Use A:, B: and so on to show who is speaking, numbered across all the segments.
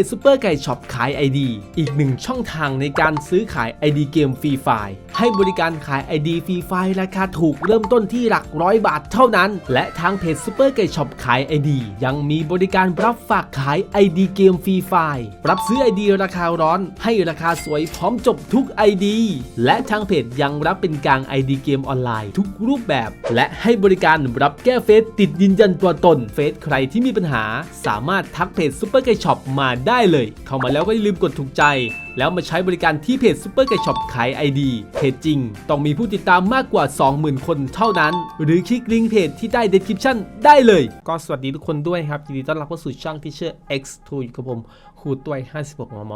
A: จซูเปอร์ไก่ช็อปขาย ID อีกหนึ่งช่องทางในการซื้อขาย ID เกมฟรีไฟล์ให้บริการขาย ID ฟรีไฟล์ราคาถูกเริ่มต้นที่หลักร้อยบาทเท่านั้น และทางเพจซูเปอร์ไก่ช็อปขาย ID ยังมีบริการรับฝากขาย ID เกมฟรีไฟล์รับซื้อ ID ราคาร้อน ให้ราคาสวยพร้อมจบทุก ID และทางเพจยังรับเป็นกลาง ID เกมออนไลน์ ทุกรูปแบบ และให้บริการรับแก้เฟซติดยืนยันตัวตนเฟซใครที่มีปัญหา สามารถทักเพจซูเปอร์ไก่ช็อปมาได้เลย เข้ามาแล้วก็อย่าลืมกดถูกใจ แล้วมาใช้บริการที่เพจซูเปอร์ไก่ช็อปขาย ID เพจจริง ต้องมีผู้ติดตามมากกว่า 20,000 คนเท่านั้น หรือคลิกลิงก์เพจที่ใต้เดสคริปชันได้เลย ก็สวัสดีทุกคนด้วยครับยินดีต้อนรับเข้าสู่ช่องที่ชื่อ X2 อยู่กับผมครูต้วย56 มม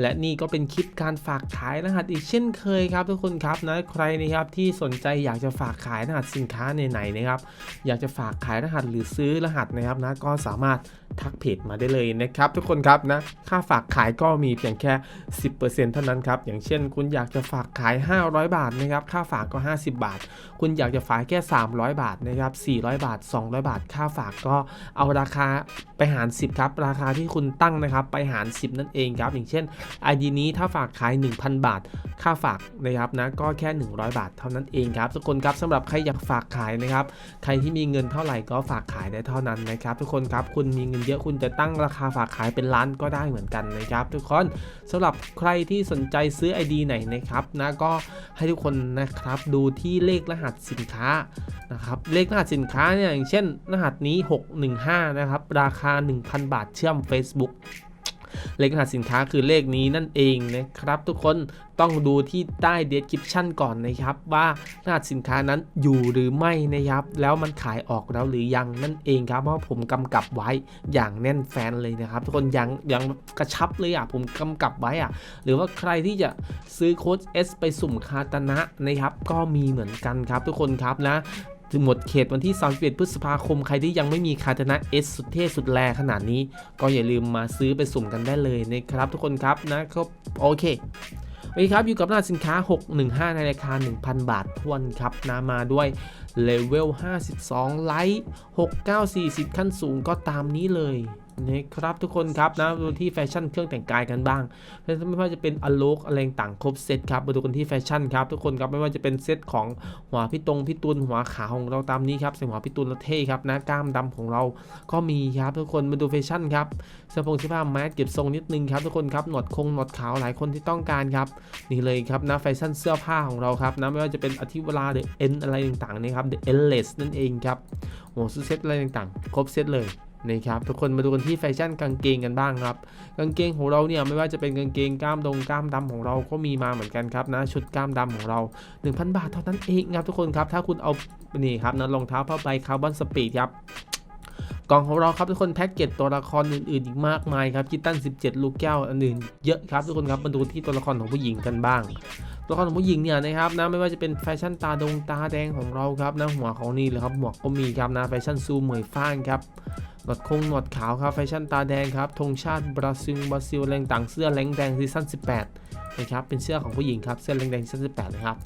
A: และนี่ก็เป็นคลิปการฝากขายรหัสอีกเช่นเคยครับทุกคนครับนะใครนะครับที่สนใจอยากจะฝากขายรหัสสินค้าไหนๆนะครับอยากจะฝากขายรหัสหรือซื้อรหัสนะครับนะก็สามารถทักเพจมาได้เลยนะครับทุกคนครับนะค่าฝากขายก็มีเพียงแค่ 10%เท่านั้นครับอย่างเช่น คุณอยากจะฝากขาย 500 บาทนะครับค่าฝากก็ 50 บาท คุณอยากจะฝากแค่ 300 บาทนะครับ400 บาท 200 บาท ค่าฝากก็เอาราคาไปหาร 10 ครับ ราคาที่คุณตั้งนะครับ ไปหาร 10 นั่นเองครับ อย่างเช่น ID นี้ถ้าฝากขาย 1,000 บาท ค่าฝากนะครับนะก็แค่ 100 บาทเท่านั้นเองครับทุกคนครับสำหรับใครอยากฝากขายนะครับ ใครที่มีเงินเท่าไหร่ก็ฝากขายได้เท่านั้นนะครับ ทุกคนครับคุณมีเงินเยอะคุณจะตั้งราคาฝากขายเป็นล้านก็ได้เหมือนกันนะครับ ทุกคนสำหรับใครที่สนใจซื้อ ID ไหนนะครับนะก็ให้ทุกคนนะครับดูที่เลขรหัสสินค้านะครับเลขรหัสสินค้าเนี่ยอย่างเช่น รหัสนี้ 615 นะครับราคา1,000 บาทเชื่อม Facebook เลขรหัสสินค้าคือเลขนี้นั่นเองนะครับทุกคนต้องดูที่ใต้ description ก่อนนะครับว่ารหัสสินค้านั้นอยู่หรือไม่นะครับ แล้วมันขายออกแล้วหรือยังนั่นเองครับเพราะผมกำกับไว้อย่างแน่นแฟนเลยนะครับ ทุกคนยังยังกระชับเลยอะผมกำกับไว้อะหรือว่าใครที่จะซื้อโค้ด S ไปสุ่มคาตนะนะครับ ก็มีเหมือนกันครับทุกคนครับนะ ถึงหมดเขตวันที่ 31 พฤษภาคม ใครที่ยังไม่มีคาตนะเอสสุดเท่สุดแรขนาดนี้ ก็อย่าลืมมาซื้อไปสุ่มกันได้เลยนะครับทุกคนครับนะครับโอเควันนี้ครับอยู่กับหน้าสินค้า 615 ในราคา 1,000 บาททวนครับนะมาด้วยเลเวล 52 ไลท์ 6940 ขั้นสูงก็ตามนี้เลย นะครับทุกคนครับนะดูที่แฟชั่นเครื่องแต่งกายกันบ้างไม่ว่าจะเป็นอโลกอะไรต่างครบเซตครับมาดูกันที่แฟชั่นครับทุกคนครับไม่ว่าจะเป็นเซตของหัวพี่ตรงพี่ตุลหัวขาของเราตามนี้ครับใส่หัวพี่ตุลแล้วเท่ครับนะกล้ามดำของเราก็มีครับทุกคนมาดูแฟชั่นครับเสื้อผงเสื้อผ้าแมสเก็บทรงนิดนึงครับทุกคนครับหนวดคงหนวดขาวหลายคนที่ต้องการครับนี่เลยครับนะแฟชั่นเสื้อผ้าของเราครับนะไม่ว่าจะเป็นอธิวราเดอะเอ็นอะไรต่างๆนี่ครับเดอะเอลเลสนั่นเองครับโอ้ซื้อเซตอะไรต่างๆ ครบเซตเลยนะครับทุกคนมาดูกันที่แฟชั่นกางเกงกันบ้างครับกางเกงของเราเนี่ยไม่ว่าจะเป็นกางเกงกล้ามดงกล้ามดำของเราก็มีมาเหมือนกันครับนะชุดกล้ามดำของเรา 1,000 บาทเท่านั้นเองครับทุกคนครับถ้าคุณเอานี่ครับนะรองเท้าผ้าใบคาร์บอนสปีดครับกล่องของเราครับทุกคนแพ็กเกจตัวละครอื่นๆอีกมากมายครับกิตตัน 17 ลูกแก้วอันอื่นเยอะครับทุกคนครับมาดูที่ตัวละครของผู้หญิงกันบ้าง ตัวละครของผู้หญิงเนี่ยนะครับนะไม่ว่าจะเป็นแฟชั่นตาดงตาแดงของเราครับนะหัวของนี่เลยครับหมวกก็มีครับนะแฟชั่นซูเหมยฟ้านครับ หนวดคงหนวดขาวครับแฟชั่นตาแดงครับธงชาติบราซิลบราซิลแรงต่างเสื้อแรงแดงซีซั่น18 นะครับเป็นเสื้อของผู้หญิงครับเสื้อแรงแดงซีซั่น18นะครับ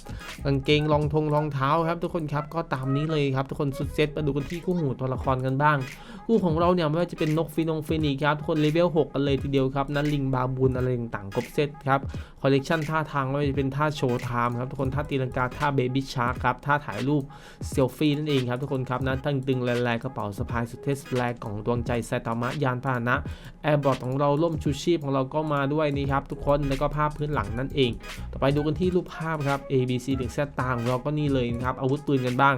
A: กางเกงรองทงรองเท้าครับทุกคนครับก็ตามนี้เลยครับทุกคนสุดเซตมาดูกันที่คู่หูตัวละครกันบ้าง คู่ของเราเนี่ยไม่ว่าจะเป็นนกฟินงฟินีครับทุกคนเลเวล6กันเลยทีเดียวครับนั้นลิงบาบูนอะไรต่างๆครบเซตครับคอลเลกชันท่าทางไม่ว่าจะเป็นท่าโชว์ไทม์ครับทุกคนท่าตีลังกาท่าเบบี้ชาร์ครับท่าถ่ายรูปเซลฟี่นั่นเองครับทุกคนครับนั้นตั้งตึงแรงๆกระเป๋าสะพายสุดเทสแรงของดวงใจไซตามะยานพาหนะแอร์บอร์ดของเราล่มชูชีพของเราก็มาด้วยนี่ครับทุกคนแล้วก็ภาพพื้นหลังนั่นเอง ต่อไปดูกันที่รูปภาพครับ A B C ถึง Z ตางของเราก็นี่เลยครับอาวุธปืนกันบ้าง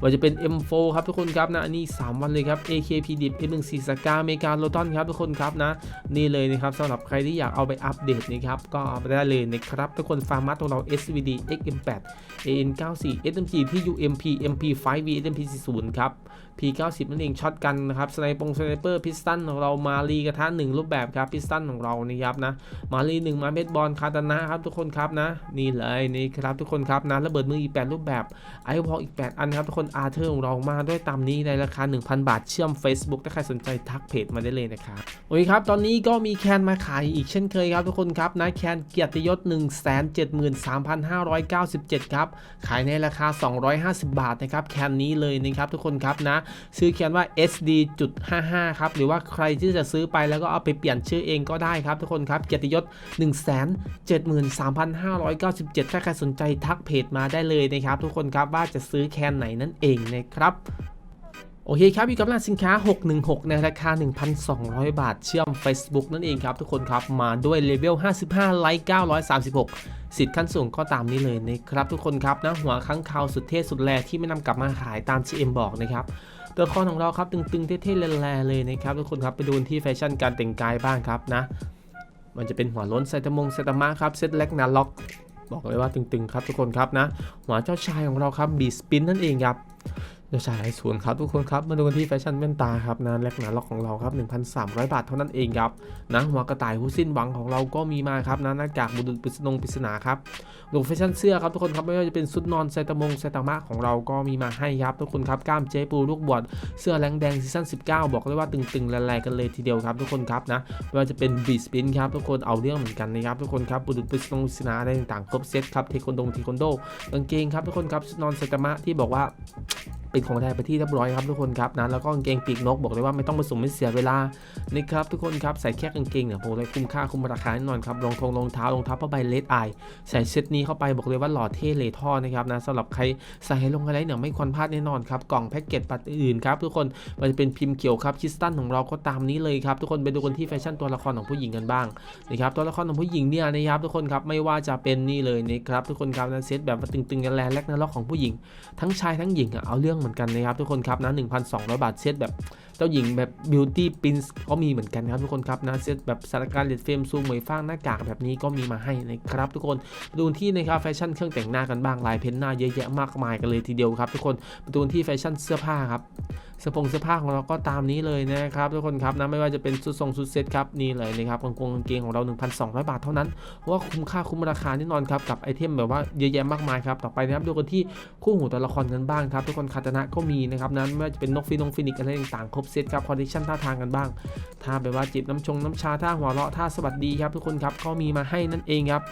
A: ว่าจะเป็น M4 ครับทุกคนครับนะอันนี้ 3 วันเลยครับ AKP ดิบ M14 สกาเมกาโลตอนครับทุกคนครับนะนี่เลยนะครับสำหรับใครที่อยากเอาไปอัปเดตนะครับก็เอาไปได้เลยนะครับทุกคนฟาร์มัสของเรา SVD XM8 AN94 SMG PUMP MP5 V SMP40 ครับ P90 นั่นเองช็อตกันนะครับสไนปงสไนเปอร์พิสตันของเรามารีกระทะหนึ่งรูปแบบครับพิสตันของเรานี่ครับนะมารีหนึ่งมาเบสบอลคาตานะครับทุกคนครับนะนี่เลยนี่ครับทุกคนครับนะระเบิดมืออีก 8 รูปแบบไอพออีก 8 อันครับทุกคนอาร์เธอร์ของเรามาด้วยตามนี้ในราคา 1,000 บาทเชื่อม Facebook ถ้าใครสนใจทักเพจมาได้เลยนะครับโอเคครับตอนนี้ก็มีแคนมาขายอีกเช่นเคยครับทุกคนครับนะแคนเกียรติยศ 173,597 ครับขายในราคา 250 บาทนะครับแคนนี้เลยนะครับทุกคนครับนะซื้อเขียนว่า SD.55 ครับ หรือว่าใครที่จะซื้อไปแล้วก็เอาไปเปลี่ยนชื่อเองก็ได้ครับทุกคนครับ เกียรติยศ 173,597 ถ้าใครสนใจทักเพจมาได้เลยนะครับทุกคนครับว่าจะซื้อแคนไหนนั่นเองนะครับ โอเคครับ อยู่กับร้านสินค้า 616 ในราคา 1,200 บาท เชื่อม Facebook นั่นเองครับทุกคนครับ มาด้วยเลเวล 55 ไลค์936 สิทธิ์ขั้นสูงก็ตามนี้เลยนะครับทุกคนครับนะหัวค้างคาวสุดเท่สุดแรที่ไม่นำกลับมาขายตาม GM บอกนะครับตัวละครของเราครับตึงๆ เท่ๆแลๆเลยนะครับทุกคนครับไปดูที่แฟชั่นการแต่งกายบ้างครับนะ มันจะเป็นหัวล้นไซตามงไซตามะครับเซตเล็กนาล็อก บอกเลยว่าตึงๆ ครับทุกคนครับนะหัวเจ้าชายของเราครับบีสปินนั่นเองครับ เจ้าชายสวนครับทุกคนครับ มาดูกันที่แฟชั่นแว่นตาครับนะแลกหนาล็อกของเราครับ 1,300 บาทเท่านั้นเองครับนะหัวกระต่ายผู้สิ้นหวังของเราก็มีมาครับนะหน้ากากบุรุษปริศนงปริศนาครับดูแฟชั่นเสื้อครับทุกคนครับไม่ว่าจะเป็นชุดนอนไซตามงไซตามะของเราก็มีมาให้ครับทุกคนครับกล้ามเจ๊ปูลูกบวชเสื้อแรงแดงซีซั่น19 บอกเลยว่าตึงๆแรงๆกันเลยทีเดียวครับ ทุกคนครับนะไม่ว่าจะเป็นบีสปินครับทุกคนเอาเรื่องเหมือนกันนะครับทุกคนครับบุรุษปริศนงปริศนาอะไรต่างๆครบเซตครับเทควันโดเทควันโดกางเกงครับทุกคนครับชุดนอนไซตามะที่บอกว่า เป็นของไทยไปที่เรียบร้อยครับทุกคนครับนะแล้วก็กางเกงปีกนกบอกเลยว่าไม่ต้องผสมไม่เสียเวลานะครับทุกคนครับใส่แค่กางเกงเนี่ยผมเลยคุ้มค่าคุ้มราคาแน่นอนครับรองทงรองเท้ารองเท้าผ้าใบเลดไอใส่เซตนี้เข้าไปบอกเลยว่าหล่อเท่เลยท่อนะครับนะสำหรับใครใส่ลงอะไรเนี่ยไม่ควรพลาดแน่นอนครับกล่องแพ็กเกจปัดอื่นครับทุกคนมันจะเป็นพิมพ์เขียวครับคิสตันของเราก็ตามนี้เลยครับทุกคนไปดูกันที่แฟชั่นตัวละครของผู้หญิงกันบ้างนะครับตัวละครของผู้หญิงเนี่ยนะครับทุกคนครับไม่ว่าจะเป็นนี่เลยนะครับทุกคนครับนะเซตแบบตึงๆกันแลแลกนะล็อกของผู้หญิง ทั้งชายทั้งหญิงอะเอาเรื่องเหมือนกันนะครับทุกคนครับนะ1,200 บาทเซตแบบ จ้าหญิงแบบบิวตี้ปินส์ก็มีเหมือนกันครับทุกคนครับนะเซตแบบสถานการณ์เลดเฟรมซูมเหมยฟ้างหน้ากากแบบนี้ก็มีมาให้นะครับทุกคนดูที่นะครับแฟชั่นเครื่องแต่งหน้ากันบ้างลายเพ้นหน้าเยอะแยะมากมายกันเลยทีเดียวครับ ทุกคนดูที่แฟชั่นเสื้อผ้าครับเสื้อผงเสื้อผ้าของเราก็ตามนี้เลยนะครับทุกคนครับนะไม่ว่าจะเป็นชุดทรงชุดเซตครับนี่เลยนะครับกางเกงกางเกงของเรา 1,200 บาทเท่านั้นว่าคุ้มค่าคุ้มราคาแน่นอนครับกับไอเทมแบบว่าเยอะแยะมากมายครับต่อไปนะครับดูกันที่คู่หูตัวละครกันบ้างครับทุกคนคาตนะก็มีนะครับนั้นไม่ว่าจะเป็นนกฟินงฟินิกอะไรต่างๆครบเซตครับคอนดิชันท่าทางกันบ้างท่าแบบว่าจิบน้ำชงน้ำชาท่าหัวเราะท่าสวัสดีครับทุกคนครับก็มีมาให้นั่นเองครับ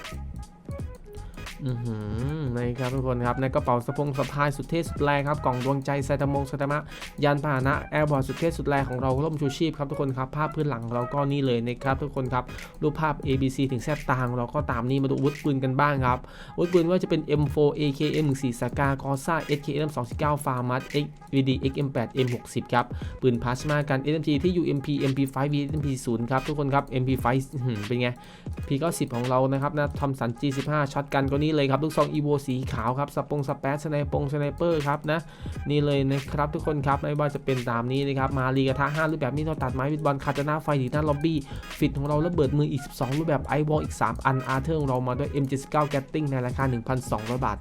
A: อือหือนะครับทุกคนครับในกระเป๋าสะพงสะพายสุดเท่สุดแรงครับกล่องดวงใจไซตามงไซตามะยานพาหนะแอร์บอร์ดสุดเท่สุดแรงของเราร่มชูชีพครับทุกคนครับภาพพื้นหลังเราก็นี่เลยนะครับทุกคนครับรูปภาพ A B C ถึงแซตตางเราก็ตามนี้มาดูวุธปืนกันบ้างครับวุธปืนว่าจะเป็น M4 AKM 4สากากอซ่า SKM 219ฟาร์มัส XVD XM8 M60 ครับปืนพลาสมากัน SMG ที่ UMP MP5 VMP0 ครับทุกคนครับ MP5 อื้อหือเป็นไง P90 ของเรานะครับนะทำสัน G15 ช็อตกันก็นี่เลยครับลูกซอง EVO สีขาวครับสปงสเปซสไนปงสไนเปอร์ครับนะนี่เลยนะครับทุกคนครับไม่ว่าจะเป็นตามนี้นะครับมารีกระทะ5รูปแบบมีดตัดไม้วิดบอลคาตานาไฟดีหน้าล็อบบี้ฟิตของเราระเบิดมืออีก 12 รูปแบบไอวอลอีก 3 อันอาร์เธอร์ของเรามาด้วย M79 แกตติ้งในราคา 1,200 บาท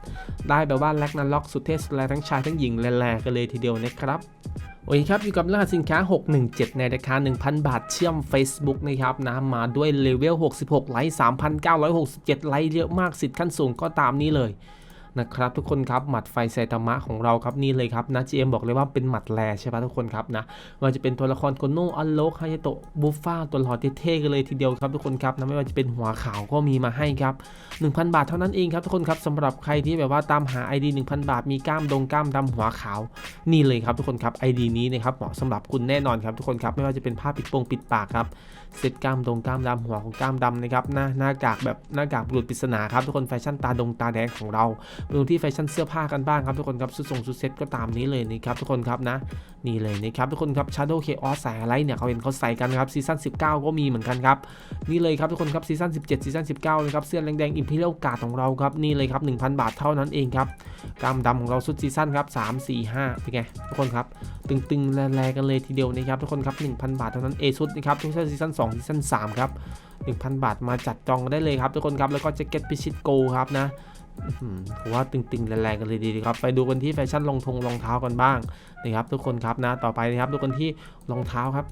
A: ได้แบบว่าแลกนันล็อกสุดเทสแลทั้งชายทั้งหญิงแลๆกันเลยทีเดียวนะครับ โอเคครับอยู่กับรหัสสินค้า 617 ในราคา 1,000 บาทเชื่อม Facebook นะครับนะมาด้วยเลเวล 66 ไลค์ 3,967 ไลค์เยอะมากสิทธิ์ขั้นสูงก็ตามนี้เลย นะครับทุกคนครับหมัดไฟไซตามะของเราครับนี่เลยครับนะ GM บอกเลยว่าเป็นหมัดแรใช่ปะทุกคนครับนะว่าจะเป็นตัวละครโกโนอัลโลกฮายโตะบุฟฟ้าตัวหละครเท่ๆกันเลยทีเดียวครับทุกคนครับนะไม่ว่าจะเป็นหัวขาวก็มีมาให้ครับ 1,000 บาทเท่านั้นเองครับทุกคนครับสำหรับใครที่แบบว่าตามหา ID 1,000 บาทมีกล้ามดงกล้ามดำหัวขาว นี่เลยครับทุกคนครับ ID นี้นะครับเหมาะสำหรับคุณแน่นอนครับทุกคนครับไม่ว่าจะเป็นผ้าปิดโปงปิดปากครับเซตกล้ามดงกล้ามดำหัวของกล้ามดำนะครับหน้าหน้ากากแบบหน้ากากบุรุษปริศนาครับทุกคนแฟชั่นตาดงตาแดงของเราไปดูที่แฟชั่นเสื้อผ้ากันบ้างครับทุกคนครับชุดทรงชุดเซ็ตก็ตามนี้เลยนะครับทุกคนครับนะนี่เลยนะครับทุกคนครับ Shadow Chaos สายอะไรเนี่ยเขาเห็นเขาใส่กันครับซีซั่น19 ก็มีเหมือนกันครับนี่เลยครับทุกคนครับซีซั่น17ซีซั่น19นะครับเสื้อแดงๆ Imperial Guard ของเราครับนี่เลยครับ1,000 บาทเท่านั้นเองครับกามดำของเราสุดซีซั่นครับ3 4 5เป็นไงทุกคนครับตึงๆแรงๆกันเลยทีเดียวนะครับทุกคนครับ1,000 บาทเท่านั้นเอชุดนะครับทุกซีซั่น2ซีซั่น3ครับ1,000 บาทมาจัดจองได้เลยครับทุกคนครับแล้วก็แจ็คเก็ตพิชิตโกครับนะ ว่าตึงๆ แรงๆ กันเลยดีครับ ไปดูกันที่แฟชั่นรองทงรองเท้ากันบ้างนะครับ ทุกคนครับนะ ต่อไปนะครับดูกันที่รองเท้าครับ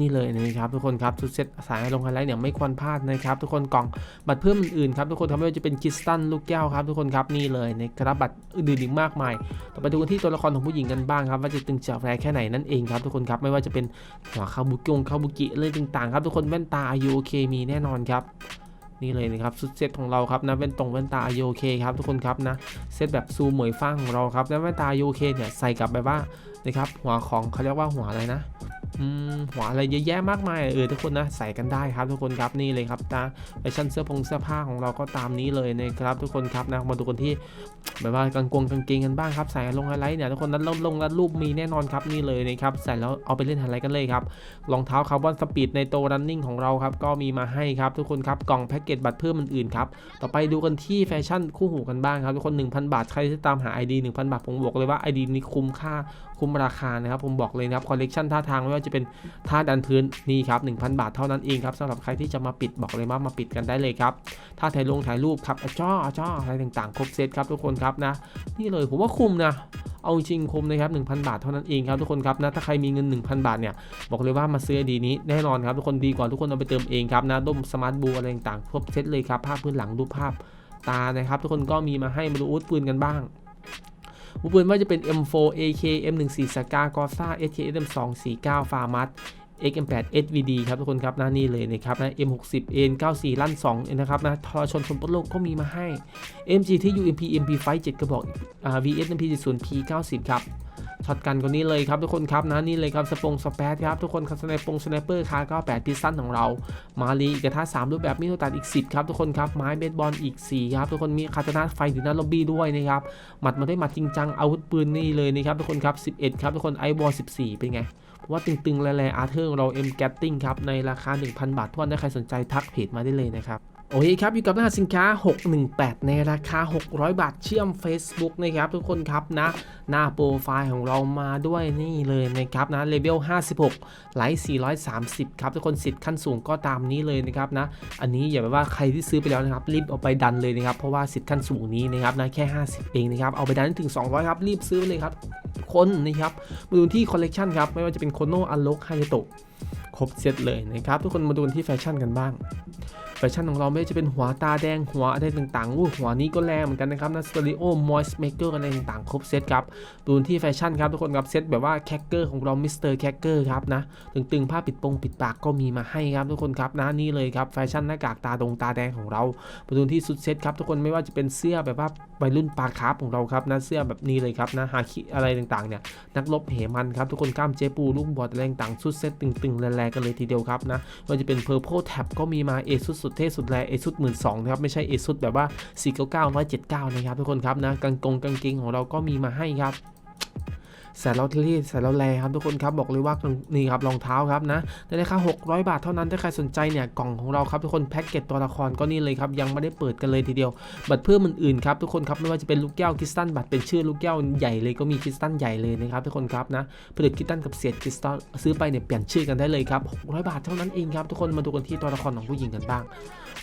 A: นี่เลยนะครับทุกคนครับชุดเซ็ตสายลงไฮไลท์เนี่ยไม่ควรพลาดนะครับ ทุกคนกล่องบัตรเพิ่มอื่นๆครับทุกคนทำไม่ว่าจะเป็นคริสตัลลูกแก้วครับ ทุกคนครับนี่เลยนะครับบัตรอื่นๆอีกมากมาย ต่อไปดูกันที่ตัวละครของผู้หญิงกันบ้างครับว่าจะตึงเจ๋อแรงแค่ไหนนั่นเองครับทุกคนครับไม่ว่าจะเป็นหัวคาบุกิงคาบุกิอะไรต่างๆครับทุกคนแว่นตาอายุโอเคมีแน่นอนครับ นี่เลยนะครับชุดเซตของเราครับนะแว่นตรงแว่นตาโยเคครับทุกคนครับนะเซตแบบซูมเหมยฟ้างของเราครับแล้วแว่นตาโยเคเนี่ยใส่กับแบบว่านะครับหัวของเขาเรียกว่าหัวอะไรนะ หัวอะไรเยอะแยะมากมายเออทุกคนนะใส่กันได้ครับทุกคนครับนี่เลยครับตาแฟชั่นเสื้อผงเสื้อผ้าของเราก็ตามนี้เลยนะครับ ทุกคนครับนะมาดูกันที่แบบว่ากางกงกางเกงกันบ้างครับใส่ลงไฮไลท์เนี่ยทุกคนนั้นลงลงแล้วรูปมีแน่นอนครับนี่เลยนะครับใส่แล้วเอาไปเล่นไฮไลท์กันเลยครับรองเท้าคาร์บอนสปีดในโตรันนิ่งของเราครับก็มีมาให้ครับทุกคนครับกล่องแพ็กเกจบัตรเพิ่มอื่นๆครับต่อไปดูกันที่แฟชั่นคู่หูกันบ้างครับทุกคน 1,000 บาทใครที่ตามหา ID 1,000 บาทผมบอกเลยว่า ID นี้คุ้มค่าคุ้มราคานะครับผมบอกเลยนะครับคอลเลกชันท่าทางไม่ว่าจะเป็นท่าดันพื้นนี่ครับ1,000 บาทเท่านั้นเองครับสำหรับใครที่จะมาปิดบอกเลยว่ามาปิดกันได้เลยครับถ้าถ่ายลงถ่ายรูปครับจ้อจ้ออะไรต่างๆ ครบเซตครับทุกคนครับนะนี่เลยผมว่าคุ้มนะเอาจริงคุมนะครับ1,000 บาทเท่านั้นเองครับทุกคนครับนะถ้าใครมีเงิน 1,000 บาทเนี่ยบอกเลยว่ามาซื้อดีนี้แน่นอนครับทุกคนดีกว่าทุกคนเอาไปเติมเองครับนะด้มสมาร์ทบูอะไรต่างๆครบเซตเลยครับภาพพื้นหลังรูปภาพตานะครับ ทุกคนก็มีมาให้มาดูอาวุธปืนกันบ้าง วุธปืนว่าจะเป็น M4 AK M14 s k a g o s a SK M249 f a r m a t XM8 SVD ครับทุกคนครับหน้านี่เลยนะครับนะ M60 N94 ลั่น2นะครับนะทรชนชนปนโลกก็มีมาให้ MG ที่ UMP MP5 7กระบอก VS MP70 P90 ครับ ช็อตกันคนนี้เลยครับทุกคนครับนะนี่เลยครับสปงสเปซครับทุกคนครับสไนปงสไนเปอร์คาร์98พิซซันของเรา มาลีกระทะ3รูปแบบมิโนตัดอีก 10ครับทุกคนครับไม้เบสบอลอีก4ครับทุกคนมีคาตานาไฟถึงหน้าล็อบบี้ด้วยนะครับหมัดมาได้หมัดจริงจังอาวุธปืนนี่เลยนะครับทุกคนครับ11ครับทุกคนไอวอล14 เป็นไงว่าตึงๆแร่ๆอาร์เธอร์ของเรา M g a t t i n g ครับในราคา 1,000 บาททวนถ้าใครสนใจทักเพจมาได้เลยนะครับ โอเคครับ อยู่กับรหัสสินค้า 618 ในราคา 600 บาทเชื่อม Facebook นะครับทุกคนครับนะ หน้าโปรไฟล์ของเรามาด้วยนี่เลยนะครับนะเลเวล 56 ไลท์430 ครับ ทุกคนสิทธิ์ขั้นสูงก็ตามนี้เลยนะครับนะ อันนี้อย่าไปว่าใครที่ซื้อไปแล้วนะครับ รีบเอาไปดันเลยนะครับ เพราะว่าสิทธิ์ขั้นสูงนี้นะครับนะแค่ 50 เองนะครับ เอาไปดันให้ถึง 200 ครับ รีบซื้อเลยครับคนนะครับมาดูที่คอลเลกชันครับไม่ว่าจะเป็นโคโนอัล็อกไฮโตะ ครบเซตเลยนะครับ ทุกคนมาดูที่แฟชั่นกันบ้าง แฟชั่นของเราไม่ว่าจะเป็นหัวตาแดงหัวอะไรต่างๆวู้หัวนี้ก็แรงเหมือนกันนะครับนะสตอริโอมอยส์เมเกอร์อะไรต่างๆ ครบเซตครับ ดูที่แฟชั่นครับทุกคนครับเซตแบบว่าแคคเกอร์ของเรามิสเตอร์แคคเกอร์ครับนะตึงๆผ้าปิดปงปิดปากก็มีมาให้ครับทุกคนครับนะนี่เลยครับแฟชั่นหน้ากากตาดงตาแดงของเรามาดูที่สุดเซตครับทุกคนไม่ว่าจะเป็นเสื้อแบบว่าวัยรุ่นปลาคาร์ฟของเราครับนะเสื้อแบบนี้เลยครับนะฮาคิอะไรต่างๆเนี่ยนักรบเหมันครับทุกคนกล้ามเจปูลูกบอลอะไรต่างๆชุดเซตตึงๆแรงๆกันเลยทีเดียวครับนะมันจะเป็น Purple Tab ก็มีมาเอซุดสุดเท่สุดแรงเอซุดหมื่นสองนะครับไม่ใช่เอซุดแบบว่า 499 179 นะครับทุกคนครับนะกางกงกางเกงของเราก็มีมาให้ครับ แสนเราเทลี่แสนเราแลครับทุกคนครับบอกเลยว่านี่ครับรองเท้าครับนะในราคา600 บาทเท่านั้นถ้าใครสนใจเนี่ยกล่องของเราครับทุกคนแพ็กเกจตัวละครก็นี่เลยครับยังไม่ได้เปิดกันเลยทีเดียว บัตรเพิ่มอื่นๆครับทุกคนครับไม่ว่าจะเป็นลูกแก้วคริสตัลบัตรเป็นชื่อลูกแก้วใหญ่เลยก็มีคริสตัลใหญ่เลยนะครับทุกคนครับนะผลิตคริสตัลกับเศษคริสตัลซื้อไปเนี่ยเปลี่ยนชื่อกันได้เลยครับ600 บาทเท่านั้นเองครับทุกคนมาดูกันที่ตัวละครของผู้หญิงกันบ้าง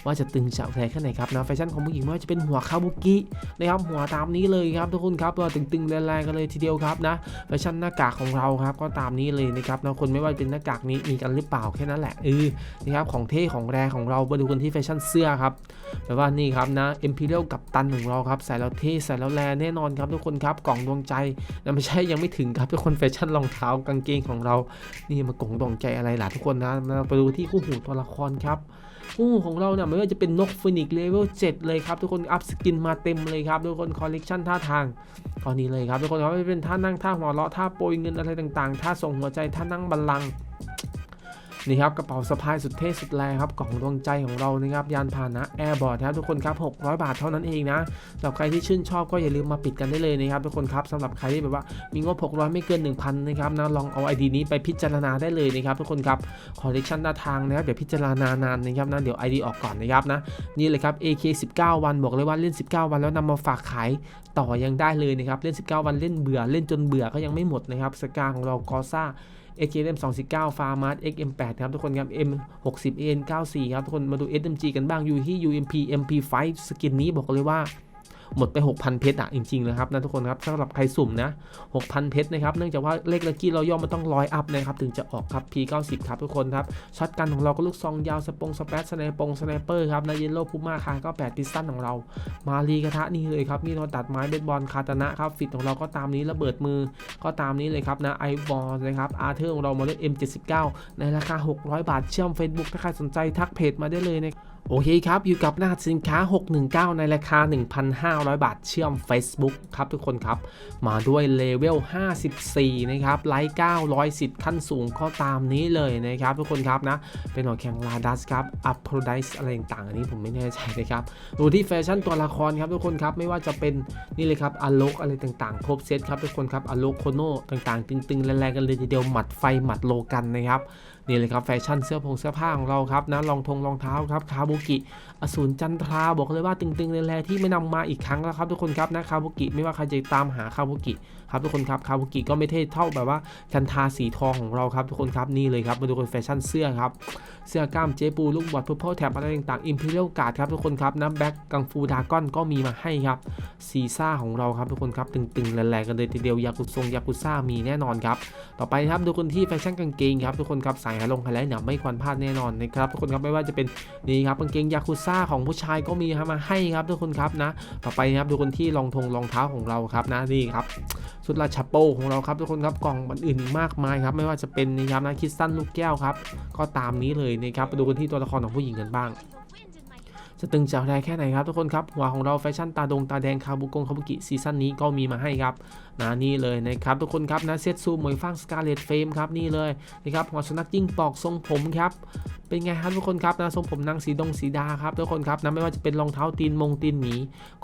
A: ว่าจะตึงจะแพงแค่ไหนครับนะแฟชั่นของผู้หญิงไม่ว่าจะเป็นหัวคาบุกินะครับหัวตามนี้เลยครับทุกคนครับตัวตึงๆแรงๆกันเลยทีเดียวครับนะแฟชั่นหน้ากากของเราครับก็ตามนี้เลยนะครับนะคนไม่ว่าเป็นหน้ากากนี้มีกันหรือเปล่าแค่นั้นแหละเออนะครับของเท่ของแรงของเรามาดูกันที่แฟชั่นเสื้อครับแปลว่านี่ครับนะ Imperial กับตันของเราครับใส่แล้วเท่ใส่แล้วแรงแน่นอนครับทุกคนครับกล่องดวงใจนะไม่ใช่ยังไม่ถึงครับทุกคนแฟชั่นรองเท้ากางเกงของเรา นี่มากล่องดวงใจอะไรล่ะทุกคนนะมาไปดูที่คู่หูตัวละครครับ คู่หูของเราเนี่ยไม่ว่าจะเป็นนกฟินิกเลเวล7เลยครับทุกคนอัพสกินมาเต็มเลยครับทุกคนคอลเลกชันท่าทางตอนนี้เลยครับทุกคนครับไม่ว่าจะเป็นท่านั่งท่าหัวเราะท่าโปรยเงินอะไรต่างๆท่าส่งหัวใจท่านั่งบัลลังก์ นี่ครับกระเป๋าสะพายสุดเท่สุดแรงครับกล่องดวงใจของเรานะครับยานพาหนะแอร์บอร์ดครับทุกคนครับ600 บาทเท่านั้นเองนะสำหรับใครที่ชื่นชอบก็อย่าลืมมาปิดกันได้เลยนะครับทุกคนครับสำหรับใครที่แบบว่ามีงบ600ไม่เกิน 1,000นะครับนะลองเอาไอดีนี้ไปพิจารณาได้เลยนะครับทุกคนครับคอลเลกชันหน้าทางนะครับเดี๋ยวพิจารณานานนะครับนะเดี๋ยว ID ออกก่อนนะครับนะนี่เลยครับ AK 19 วันบอกเลยว่าเล่น 19 วันแล้วนำมาฝากขายต่อยังได้เลยนะครับเล่น 19 วันเล่นเบื่อเล่นจนเบื่อก็ยังไม่หมดนะครับสกาของเรากอซ่า AKM 249 f a r m a r XM8 ครับทุกคนครับ M60 AN94 ครับทุกคนมาดู SMG กันบ้างอยู่ที่ UMP MP5 สกินนี้บอกเลยว่า หมดไป 6,000 เพชรอะจริงๆนะครับนะทุกคนครับสำหรับใครสุ่มนะ 6,000 เพชรนะครับเนื่องจากว่าเลขลัคกี้เราย่อมมันต้องร้อยอัพนะครับถึงจะออกครับ P90 ครับทุกคนครับช็อตกันของเราก็ลูกซองยาวสปงสเปซสไนปงสไนเปอร์ครับนะเยลโล่พูม่าคาก็8พิสตันของเรา มารีกระทะนี่เลยครับมีโนตัดไม้เบสบอลคาตานะ ครับฟิตของเราก็ตามนี้ระเบิดมือก็ตามนี้เลยครับนะไอบอลนะครับอาร์เธอร์ของเรามาเล่น M79 ในราคา 600 บาทเชื่อม Facebook ถ้าใครสนใจทักเพจมาได้เลยนะ โอเคครับ อยู่กับหน้าสินค้า 619 ในราคา 1,500 บาท เชื่อม Facebook ครับทุกคนครับ มาด้วยเลเวล 54 นะครับ ไลท์910ขั้นสูงก็ตามนี้เลยนะครับ ทุกคนครับนะ เป็นหัวแข่งลาดัสครับอัพโพรไดส์อะไรต่างๆ อันนี้ผมไม่แน่ใจนะครับ ดูที่แฟชั่นตัวละครครับทุกคนครับ ไม่ว่าจะเป็นนี่เลยครับอโลกอะไรต่างๆ ครบเซตครับทุกคนครับอโลกโคโนต่างๆ ตึงๆ แรงๆ กันเลยทีเดียว หมัดไฟ หมัดโลกันนะครับ นี่เลยครับแฟชั่นเสื้อผงเสื้อผ้าของเราครับนะรองทงรองเท้าครับคาบุกิอสูรจันทราบอกเลยว่าตึงๆแรงๆที่ไม่นำมาอีกครั้งแล้วครับทุกคนครับนะคาบุกิไม่ว่าใครจะตามหาคาบุกิครับทุกคนครับคาบุกิก็ไม่เท่เท่าแบบว่าจันทราสีทองของเราครับทุกคนครับนี่เลยครับมาดูกันแฟชั่นเสื้อครับเสื้อกล้ามเจปูลูกบอลเพื่อพ่อแถบอะไรต่างๆอิมพีเรียลการ์ดครับทุกคนครับน้ำแบ็กกังฟูดากอนก็มีมาให้ครับซีซ่าของเราครับทุกคนครับตึงๆแรงๆกันเลยทีเดียวยากุซงยากุซ่ามีแน่นอนครับต่อไปครับดูคนที่แฟชั่นกางเกงครับทุกคนครับสายหาลงไฮไลท์เนี่ยไม่ควรพลาดแน่นอนนะครับทุกคนครับไม่ว่าจะเป็นนี่ครับกางเกงยากุซซาของผู้ชายก็มีมาให้ครับทุกคนครับนะ ต่อไปนะครับดูคนที่รองทงรองเท้าของเราครับนะนี่ครับชุดราชาโปของเราครับทุกคนครับกล่องอื่นๆอีกมากมายครับไม่ว่าจะเป็นนะครับนะคิสตันลูกแก้วครับ ก็ตามนี้เลยนะครับไปดูกันที่ตัวละครของผู้หญิงกันบ้างจะตึงจากแรงแค่ไหนครับทุกคนครับหัวของเราแฟชั่นตาดงตาแดงคาบุกงคาบุกิซีซั่นนี้ก็มีมาให้ครับนะนี่เลยนะครับทุกคนครับนะเซตซูมวยฟังสกาเลตเฟมครับนี่เลยนะครับหัวสุนัขจิ้งปอกทรงผมครับ เป็นไงครับทุกคนครับนะทรงผมนางสีดงสีดาครับทุกคนครับนะไม่ว่าจะเป็นรองเท้าตีนมงตีนหมี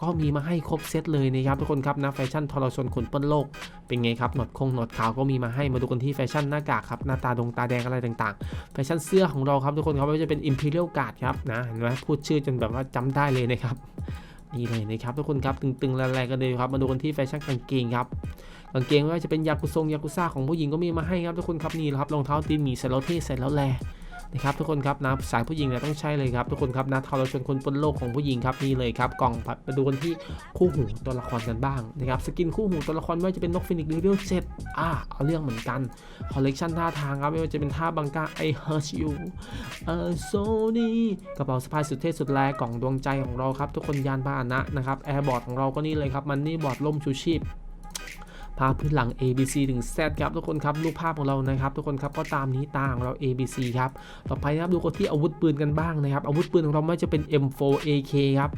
A: ก็มีมาให้ครบเซตเลยนะครับทุกคนครับนะแฟชั่นทรชนขนเปิ้ลโลก เป็นไงครับหนวดคงหนวดขาวก็มีมาให้มาดูกันที่แฟชั่นหน้ากากครับหน้าตาดงตาแดงอะไรต่างๆ แฟชั่นเสื้อของเราครับทุกคนครับไม่ว่าจะเป็น Imperial Guard ครับนะเห็นไหมพูดชื่อจนแบบว่าจำได้เลยนะครับนี่เลยนะครับทุกคนครับตึงๆแรงๆกันเลยครับมาดูกันที่แฟชั่นกางเกงครับกางเกงไม่ว่าจะเป็นยากุซงยากุซ่าของผู้หญิงก็มีมาให้ครับทุกคนครับนี่ครับรองเท้าตีนหมีใส่แล้วเท่ใส่แล้วแล นะครับทุกคนครับนะสายผู้หญิงเนี่ยต้องใช่เลยครับทุกคนครับนะทารชนคนบนโลกของผู้หญิงครับนี่เลยครับกล่องผัดมาดูกันที่คู่หูตัวละครกันบ้างนะครับสกินคู่หูตัวละครไม่ว่าจะเป็นนกฟินิกซ์เลเวลเจ็ดอ่าเอาเรื่องเหมือนกันคอลเลกชันท่าทางครับไม่ว่าจะเป็นท่าบังกาไอเฮิร์ชยูเออโซนี่กระเป๋าสะพายสุดเท่สุดแรงกล่องดวงใจของเราครับทุกคนยานพาหนะนะครับแอร์บอร์ดของเราก็นี่เลยครับมันนี่บอร์ดล่มชูชีพ ภาพพื้นหลัง A B C ถึง Z ครับทุกคนครับรูปภาพของเรานะครับทุกคนครับก็ตามนี้ตาของเรา A B C ครับต่อไปนะครับดูคนที่อาวุธปืนกันบ้างนะครับอาวุธปืนของเราไม่จะเป็น M4 AK ครับ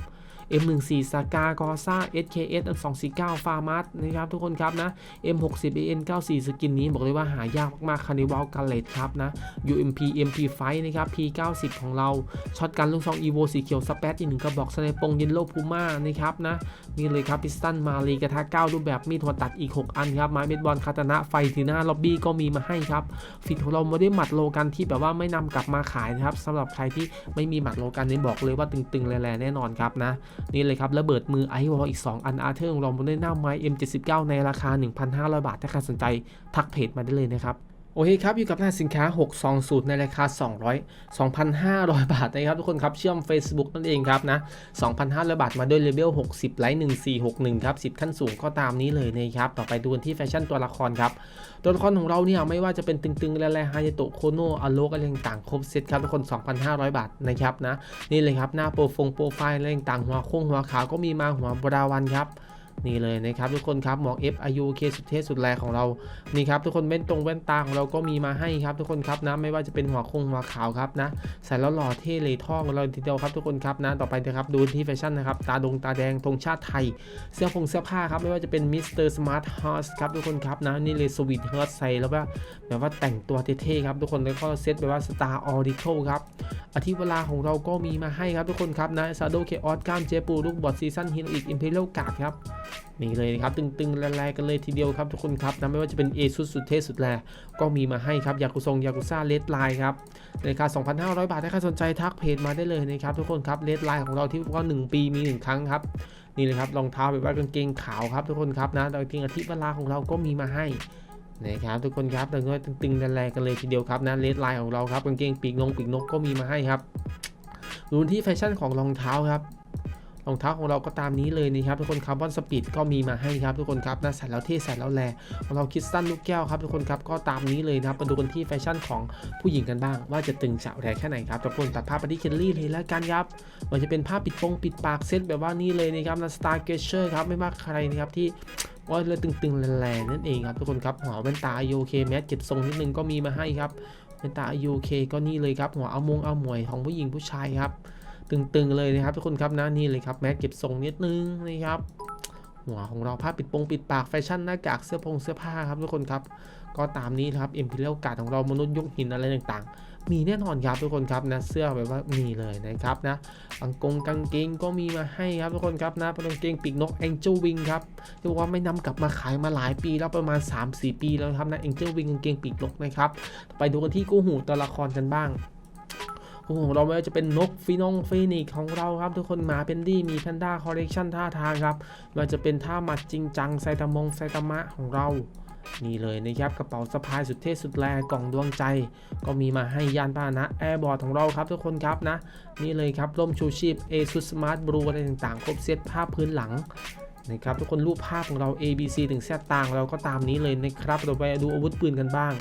A: M14 s a g a g o s a SKS 249 f a r m a s นะครับทุกคนครับนะ M60 AN94 สกินนี้บอกเลยว่าหายากมากๆ Carnival g a l e t ครับนะ UMP MP5 นะครับ P90 ของเราช็อตกันลูกซอง EVO สีเขียวสเปซอีกหนึ่งกระบอกสไนปงยินโลพูม่านะครับนะนี่เลยครับพิสตันมาลีกระทะ9รูปแบบมีดหัวตัดอีก 6 อันครับไม้เบสบอลคาตานะไฟทีหน้าล็อบบี้ก็มีมาให้ครับฟิตของเราไม่ได้หมัดโลกันที่แบบว่าไม่นำกลับมาขายนะครับสำหรับใครที่ไม่มีหมัดโลกันนี่บอกเลยว่าตึงๆแรงๆแน่นอนครับนะนี่เลยครับระเบิดมือไอวอลอีก 2 อันอาร์เธอร์ของเราบนได้หน้าไม้ M79 ในราคา 1,500 บาทถ้าใครสนใจทักเพจมาได้เลยนะครับ โอเคครับ อยู่กับหน้าสินค้า 6 2สูตรในราคา 200 2,500 บาทนะครับ ทุกคนครับ เชื่อม Facebook นั่นเองครับนะ 2,500 บาทมาด้วยเลเวล60 ไลท์1461 ครับ 10 ขั้นสูงก็ตามนี้เลยนะครับ ต่อไปดูกันที่แฟชั่นตัวละครครับ ตัวละครของเราเนี่ย ไม่ว่าจะเป็นตึงๆ และแรฮายโตโคโนอโลกอะไรต่างครบเซตครับ ทุกคน 2,500 บาทนะครับนะ นี่เลยครับ หน้าโปรฟงโปรไฟล์อะไรต่างหัวโค้งหัวขาวก็มีมาหัวบราวันครับ นี่เลยนะครับทุกคนครับหมวก F I U K สุดเท่สุดแรงของเรานี่ครับทุกคนแว่นตรงแว่นตาของเราก็มีมาให้ครับทุกคนครับนะไม่ว่าจะเป็นหัวคงหัวขาวครับนะใส่แล้วหล่อเท่เลยท่องเราทีเดียวครับทุกคนครับนะต่อไปนะครับดูที่แฟชั่นนะครับตาดงตาแดงธงชาติไทย เสื้อผงเสื้อผ้าครับไม่ว่าจะเป็นมิสเตอร์สมาร์ทฮอสครับทุกคนครับนะนี่เลยสวีทเฮิร์ใส่แล้วว่าแบบว่าแต่งตัวเท่ๆครับทุกคนแล้วก็เซตแบบว่าสตาร์ออริเคิลครับอธิเวลาของเราก็มีมาให้ครับทุกคนครับนะซาโดเคออสก้ามเจปูลูกบอดซีซั่นฮินอีกอิมพีเรียลกาดครับนี่เลยนะครับ ตึงๆแรงๆกันเลยทีเดียวครับทุกคนครับนะไม่ว่าจะเป็นเอซุสุดเทสุดแรก็มีมาให้ครับยากุซงยากุซ่าเลดไลน์ครับในราคา 2,500 บาทถ้าใครสนใจทักเพจมาได้เลยนะครับทุกคนครับเลดไลน์ของเราที่ว่า1ปีมี 1 ครั้งครับนี่เลยครับรองเท้าแบบว่ากางเกงขาวครับทุกคนครับนะกางเกงอาทิตย์เวลาของเราก็มีมาให้นะครับทุกคนครับตึงๆแรงๆกันเลยทีเดียวครับนะเลดไลน์ของเราครับกางเกงปีกนงปีกนกก็มีมาให้ครับดูที่แฟชั่นของรองเท้าครับ รองเท้าของเราก็ตามนี้เลยนะครับทุกคนคาร์บอนสปีดก็มีมาให้ครับทุกคนครับนะใส่แล้วเท่ใส่แล้วแลของเราคิดสั้นลูกแก้วครับทุกคนครับก็ตามนี้เลยนะครับมาดูกันที่แฟชั่นของผู้หญิงกันบ้าง ว่าจะตึงสาวแรงแค่ไหนครับทุกคนตัดภาพไปที่เคลลี่เลยแล้วกันครับมันจะเป็นภาพปิดปงปิดปากเซตแบบว่านี่เลยนะครับนะสตาร์เกเชอร์ครับไม่มากใครนะครับที่ว่าเลยตึงๆแรงๆนั่นเองครับทุกคนครับหัวแว่นตาโยเคแมสเก็บทรงนิดนึงก็มีมาให้ครับแว่นตาโยเคก็นี่เลยครับหัวเอามงเอาหมวยของผู้หญิงผู้ชายครับ ตึงๆเลยนะครับทุกคนครับนะนี่เลยครับแมสเก็บทรงนิดนึงนะครับหัวของเราผ้าปิดปงปิดปากแฟชั่นหน้ากากเสื้อผงเสื้อผ้าครับทุกคนครับ ก็ตามนี้ครับ Imperial Guard ของเรามนุษย์ยกหินอะไรต่างๆ มีแน่นอนครับทุกคนครับนะเสื้อแบบว่ามีเลยนะครับนะกางกงกางเกงก็มีมาให้ครับทุกคนครับนะเป็นกางเกงปีกนก Angel Wing ครับเรียกว่าไม่นำกลับมาขายมาหลายปีแล้วประมาณ 3-4 ปีแล้วครับนะ Angel Wing กางเกงปีกนกนะครับไปดูกันที่กู้หูตัวละครกันบ้าง คู่ของเราไม่ว่าจะเป็นนกฟีนองฟีนิกของเราครับ ทุกคนหมาเป็นดี้มีแพนด้าคอลเลกชันท่าทางครับมันจะเป็นท่าหมัดจริงจังไซตามงไซตามะของเรานี่เลยนะครับกระเป๋าสะพายสุดเท่สุดแรงกล่องดวงใจ ก็มีมาให้ยานพาหนะแอร์บอร์ดของเราครับทุกคนครับนะ นี่เลยครับร่มชูชีพ ASUS Smart Blue อะไรต่างๆ ครบเซตภาพพื้นหลัง นะครับทุกคนรูปภาพของเรา A B C ถึง Z ต่างเราก็ตามนี้เลยนะครับเราไปดูอาวุธปืนกันบ้าง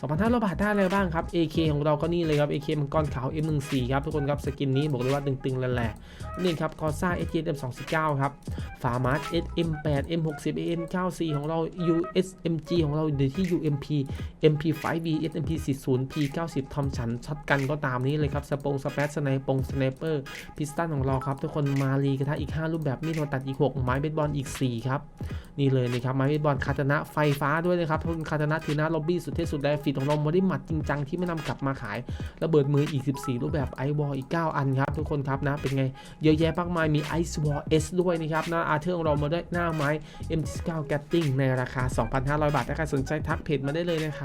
A: 2,500 บาทได้อะไรบ้างครับ AK ของเราก็นี่เลยครับ AK มังกรขาว M14 ครับทุกคนครับสกินนี้บอกเลยว่าตึงๆแหละนี่ครับคอซ่า SGM 249ครับฝามาร์ SM8 M60 AM94 ของเรา USMG ของเราอยู่ที่ UMP MP5B SMP40 P90 ทอมฉันช็อตกันก็ตามนี้เลยครับสปงสเปซสไนปงสไนเปอร์พิสตันของเราครับทุกคนมารีกระทะอีก 5 รูปแบบมีดโนตัดอีก 6 ไม้เบสบอลอีก 4 ครับ นี่เลยนะครับไม้เบสบอลคาตนะไฟฟ้าด้วยนะครับทุกคนคาตนะถือน้าล็อบบี้สุดเท่สุดแรงฟีดของเราไม่ได้หมัดจริงจังที่ไม่นำกลับมาขายระเบิดมืออีก 14 รูปแบบไอวอลอีก 9 อันครับทุกคนครับนะเป็นไงเยอะแยะมากมายมีไอซ์วอลเอสด้วยนะครับนะอาร์เธอร์ของเรามาได้หน้าไม้ M9 g a t t i n g ในราคา 2,500 บาทถ้าใครสนใจทักเพจมาได้เลยนะครับ